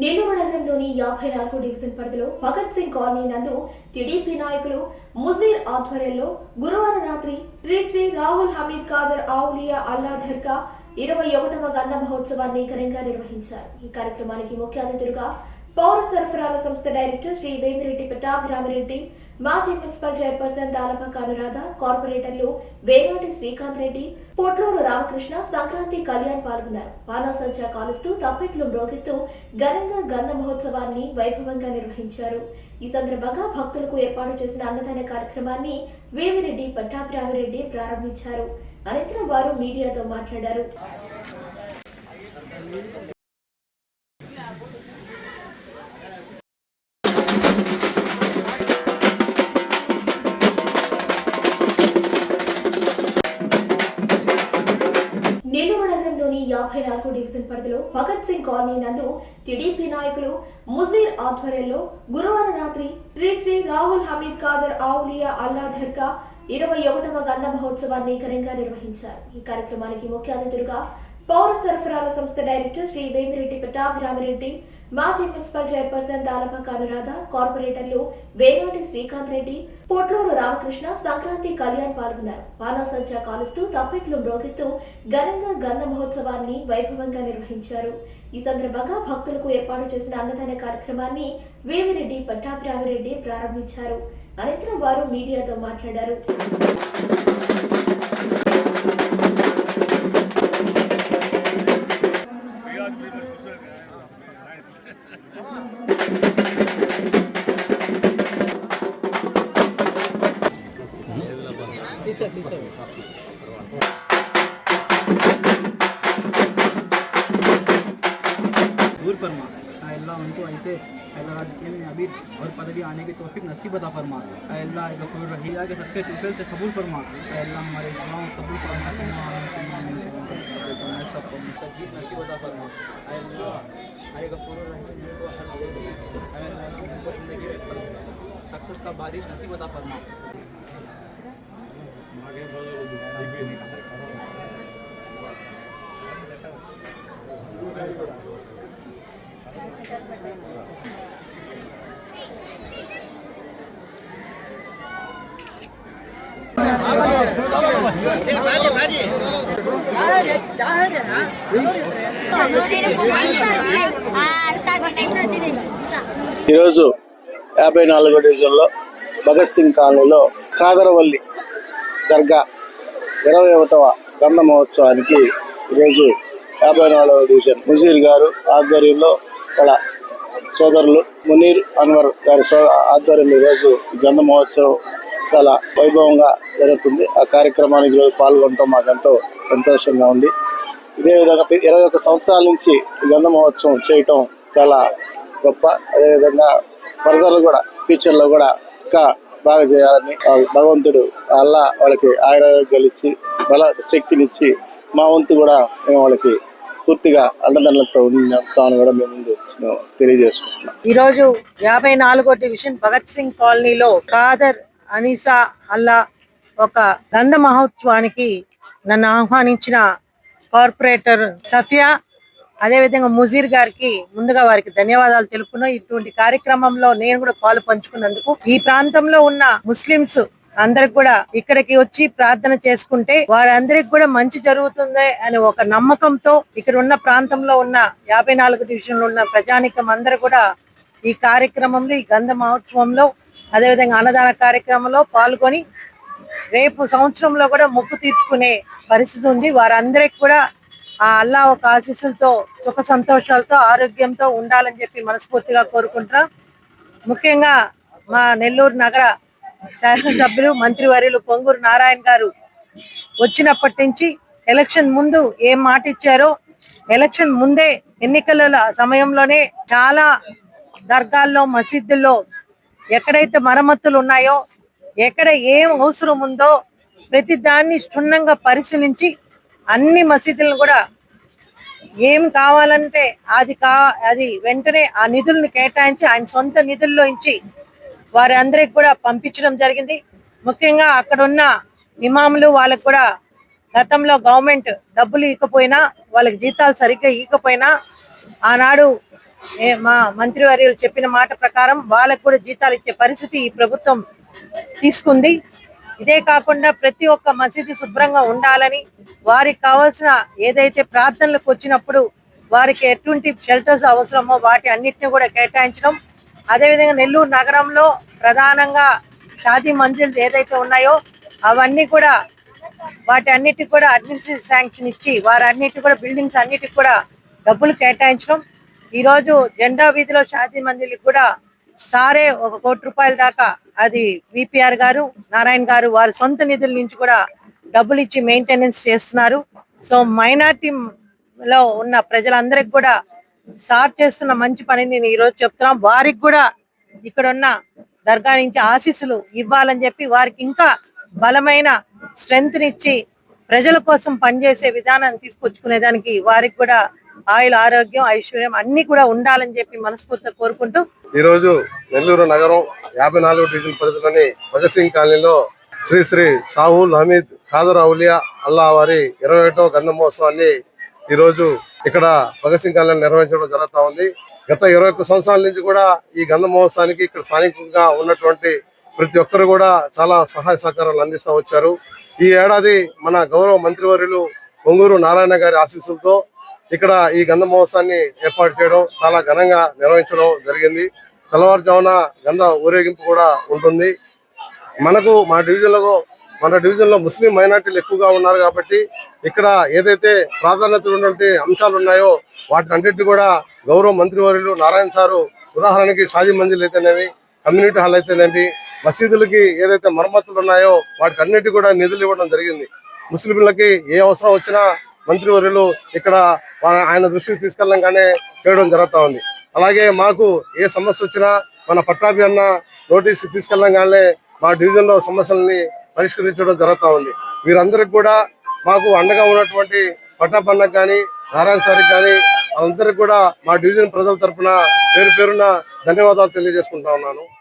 నెల్లూరు నగరంలోని యాభై నాలుగు డివిజన్ పరిధిలో భగత్ సింగ్ కాలనీ నందు టీడీపీ నాయకులు ముజీర్ ఆధ్వర్యంలో గురువారం రాత్రి శ్రీ శ్రీ రాహుల్ హమీద్ ఖాదర్ ఆవులియా అల్లా దర్గా ఇరవై ఒకటవ గంధ మహోత్సవాన్ని ఘనంగా నిర్వహించారు. ఈ కార్యక్రమానికి ముఖ్య అతిథులుగా పౌర సరఫరాల సంస్థ డైరెక్టర్ శ్రీ వేమిరెడ్డి పట్టాభిరామిరెడ్డి మాజీ మున్సిపల్ చైర్పర్సన్ దాలపక్క అనురాధ కార్పొరేటర్లు వేనాటి శ్రీకాంత్ రెడ్డి పొట్లూరు రామకృష్ణ సంక్రాంతి కళ్యాణ్ పాల్గొన్నారు. బాణాసంచా కాలుస్తూ తప్పెట్లు మ్రోగిస్తూ ఘనంగా గంధ మహోత్సవాన్ని వైభవంగా నిర్వహించారు. ఈ సందర్భంగా భక్తులకు ఏర్పాటు చేసిన అన్నదాన కార్యక్రమాన్ని వేమిరెడ్డి పట్టాభిరామిరెడ్డి ప్రారంభించారు. అనంతరం వారు మీడియాతో మాట్లాడారు. నగరంలోని డివిజన్ పరిధిలో భగత్ సింగ్ కాలనీ నందు టీడీపీ నాయకులు ముజీర్ ఆధ్వర్యంలో గురువారం రాత్రి శ్రీ శ్రీ రాహుల్ హమీద్ ఖాదర్ ఆవులియా అల్లా దర్గా ఇరవై ఒకటవ గంధ మహోత్సవాన్ని ఘనంగా నిర్వహించారు. ఈ కార్యక్రమానికి ముఖ్య అతిథులుగా పౌర సరఫరాల సంస్థ డైరెక్టర్ శ్రీ వేమిరెడ్డి పట్టాభిరామిరెడ్డి మాజీ మున్సిపల్ చైర్పర్సన్ దాలపక్క అనురాధ కార్పొరేటర్లు వేనాటి శ్రీకాంత్ రెడ్డి పొట్లూరు రామకృష్ణ సంక్రాంతి కళ్యాణ్ పాల్గొన్నారు. బాణాసంచా కాలుస్తూ తప్పెట్లు మ్రోగిస్తూ ఘనంగా గంధ మహోత్సవాన్ని వైభవంగా నిర్వహించారు. ఈ సందర్భంగా భక్తులకు ఏర్పాటు చేసిన అన్నదాన కార్యక్రమాన్ని వేమిరెడ్డి పట్టాభిరామిరెడ్డి ప్రారంభించారు. అనంతరం వారు మీడియాతో మాట్లాడారు. ऐसे में अभी और पदवी आने की तौफीक नसीब अता फरमा। अल्लाह गफूर रहिया के सदक़े तुफल से कबूल फरमा। अल्लाह हमारे दुआओं कबूल फरमा। सबको मुस्तजीब नसीब अता फरमा। अल्लाह ऐ गफूर रहीम को हर ज़िंदगी सक्सेस का बारिश नसीब अता फरमा। ఈరోజు యాభై నాలుగో డివిజన్లో భగత్ సింగ్ కాలనీలో కాదరవల్లి దర్గా ఇరవై ఒకటవ గంధ మహోత్సవానికి ఈరోజు యాభై నాలుగవ డివిజన్. ముజీర్ గారు ఆధ్వర్యంలో వాళ్ళ సోదరులు మునీర్ అన్వర్ గారి సో ఆధ్వర్యంలో ఈరోజు గంధ మహోత్సవం చాలా వైభవంగా జరుగుతుంది. ఆ కార్యక్రమానికి ఈరోజు పాల్గొనడం మాకు ఎంతో సంతోషంగా ఉంది. ఇదే విధంగా ఇరవై ఒక్క సంవత్సరాల నుంచి గంధ మహోత్సవం చేయటం చాలా గొప్ప. అదేవిధంగా వరదలు కూడా ఫ్యూచర్లో కూడా ఇంకా బాగా చేయాలని భగవంతుడు అల్లా వాళ్ళకి ఆయురారోగ్యాలు ఇచ్చి బల శక్తినిచ్చి మా వంతు కూడా మేము వాళ్ళకి పూర్తిగా అండదండలతో ఉంటామని కూడా మేము ముందు తెలియజేసుకుంటున్నాం. ఈరోజు యాభై నాలుగో డివిజన్ భగత్ సింగ్ కాలనీలో ఖాదర్ అనీసా అల్లా ఒక గంధ మహోత్సవానికి నన్ను ఆహ్వానించిన కార్పొరేటర్ సఫియా. అదేవిధంగా ముజీర్ గారికి ముందుగా వారికి ధన్యవాదాలు తెలుపుకున్నాం ఇటువంటి కార్యక్రమంలో నేను కూడా పాలు పంచుకున్నందుకు ఈ ప్రాంతంలో ఉన్న ముస్లిమ్స్ అందరికి కూడా ఇక్కడికి వచ్చి ప్రార్థన చేసుకుంటే వారందరికి కూడా మంచి జరుగుతుంది అనే ఒక నమ్మకంతో ఇక్కడ ఉన్న ప్రాంతంలో ఉన్న యాభై నాలుగు డివిజన్లో ఉన్న ప్రజానికం అందరూ కూడా ఈ కార్యక్రమంలో ఈ గంధ మహోత్సవంలో అదేవిధంగా అన్నదాన కార్యక్రమంలో పాల్గొని రేపు సంవత్సరంలో కూడా మొక్కు తీర్చుకునే పరిస్థితి ఉంది. వారందరికి కూడా ఆ అల్లా ఒక ఆశీస్సులతో సుఖ సంతోషాలతో ఆరోగ్యంతో ఉండాలని చెప్పి మనస్ఫూర్తిగా కోరుకుంటున్నాం. ముఖ్యంగా మా నెల్లూరు నగర శాసనసభ్యులు మంత్రివర్యులు పొంగూరు నారాయణ గారు వచ్చినప్పటి నుంచి ఎలక్షన్ ముందు ఏం మాట ఇచ్చారో ఎలక్షన్ ముందే ఎన్నికల సమయంలోనే చాలా దర్గాల్లో మసీదుల్లో ఎక్కడైతే మరమ్మతులు ఉన్నాయో ఎక్కడ ఏం అవసరం ఉందో ప్రతి దాన్ని క్షుణ్ణంగా పరిశీలించి అన్ని మసీదులను కూడా ఏం కావాలంటే అది కా అది వెంటనే ఆ నిధులను కేటాయించి ఆయన సొంత నిధుల్లో వారి అందరికి కూడా పంపించడం జరిగింది. ముఖ్యంగా అక్కడ ఉన్న ఇమాములు వాళ్ళకు కూడా గతంలో గవర్నమెంట్ డబ్బులు ఇవ్వకపోయినా వాళ్ళకి జీతాలు సరిగ్గా ఇవ్వకపోయినా ఆనాడు ఏ మా మంత్రివర్యులు చెప్పిన మాట ప్రకారం వాళ్ళకు కూడా జీతాలు ఇచ్చే పరిస్థితి ఈ ప్రభుత్వం తీసుకుంది. ఇదే కాకుండా ప్రతి ఒక్క మసీదు శుభ్రంగా ఉండాలని వారికి కావాల్సిన ఏదైతే ప్రార్థనలకు వచ్చినప్పుడు వారికి ఎటువంటి షెల్టర్స్ అవసరమో వాటి అన్నిటిని కూడా కేటాయించడం. అదేవిధంగా నెల్లూరు నగరంలో ప్రధానంగా షాదీ మంజిల్ ఏదైతే ఉన్నాయో అవన్నీ కూడా వాటి అన్నిటికి కూడా అడ్మినిస్ట్రేటివ్ శాంక్షన్ ఇచ్చి వారన్నిటి కూడా బిల్డింగ్స్ అన్నిటికి కూడా డబ్బులు కేటాయించడం. ఈ రోజు జెండా వీధిలో షాదీ మందిర్కి కూడా సారే ఒక కోటి రూపాయల దాకా అది విపిఆర్ గారు నారాయణ గారు వారి సొంత నిధుల నుంచి కూడా డబ్బులు ఇచ్చి మెయింటెనెన్స్ చేస్తున్నారు. సో మైనార్టీ లో ఉన్న ప్రజలందరికి కూడా సార్ చేస్తున్న మంచి పనిని నేను ఈ రోజు చెప్తున్నాం. వారికి కూడా ఇక్కడ ఉన్న దర్గా నుంచి ఆశీస్సులు ఇవ్వాలని చెప్పి వారికి ఇంకా బలమైన స్ట్రెంగ్త్నిచ్చి ప్రజల కోసం పనిచేసే విధానం తీసుకొచ్చుకునే దానికి వారికి కూడా ఆయుల ఆరోగ్యం ఐశ్వర్యం అన్ని కూడా ఉండాలని చెప్పి మనస్ఫూర్తిగా కోరుకుంటూ ఈ రోజు నెల్లూరు నగరం యాభై నాలుగు డివిజన్ పరిధిలోని భగత్ సింగ్ కాలనీలో శ్రీ శ్రీ షాహుల్ హమీద్ ఖాదర్ అవులియా అల్లా వారి ఇరవై ఒకటో గంధ మహోత్సవాన్ని ఈ రోజు ఇక్కడ భగత్ సింగ్ నిర్వహించడం జరుగుతూ ఉంది. గత ఇరవై ఒక్క సంవత్సరాల నుంచి కూడా ఈ గంధ మహోత్సవానికి ఇక్కడ స్థానికంగా ఉన్నటువంటి ప్రతి ఒక్కరు కూడా చాలా సహాయ సహకారాలు అందిస్తూ వచ్చారు. ఈ ఏడాది మన గౌరవ మంత్రివర్యులు పొంగూరు నారాయణ గారి ఆశీస్సులతో ఇక్కడ ఈ గంధ మహోత్సవాన్ని ఏర్పాటు చేయడం చాలా ఘనంగా నిర్వహించడం జరిగింది. తెల్లవారుజామున గంధ ఊరేగింపు కూడా ఉంటుంది. మనకు మా డివిజన్లో మన డివిజన్లో ముస్లిం మైనార్టీలు ఎక్కువగా ఉన్నారు కాబట్టి ఇక్కడ ఏదైతే ప్రాధాన్యత ఉన్నటువంటి అంశాలు ఉన్నాయో వాటిని అన్నింటినీ కూడా గౌరవ మంత్రివర్యులు నారాయణ సారు ఉదాహరణకి షాదీ మంజిల్ అయితేనేవి కమ్యూనిటీ హాల్ అయితేనేవి మసీదులకి ఏదైతే మరమ్మతులు ఉన్నాయో వాటికి అన్నిటి కూడా నిధులు ఇవ్వడం జరిగింది. ముస్లింలకి ఏ అవసరం వచ్చినా మంత్రివర్యులు ఇక్కడ ఆయన దృష్టికి తీసుకెళ్ళంగానే చేయడం జరుగుతూ ఉంది. అలాగే మాకు ఏ సమస్య వచ్చినా మన పట్టాభి అన్న నోటీస్ తీసుకెళ్ళంగానే మా డివిజన్లో సమస్యల్ని పరిష్కరించడం జరుగుతూ ఉంది. వీరందరికి కూడా మాకు అండగా ఉన్నటువంటి పట్టాపన్నకు కానీ నారాయణ సార్కి కానీ వాళ్ళందరికీ కూడా మా డివిజన్ ప్రజల తరపున పేరు పేరున ధన్యవాదాలు తెలియజేసుకుంటా ఉన్నాను.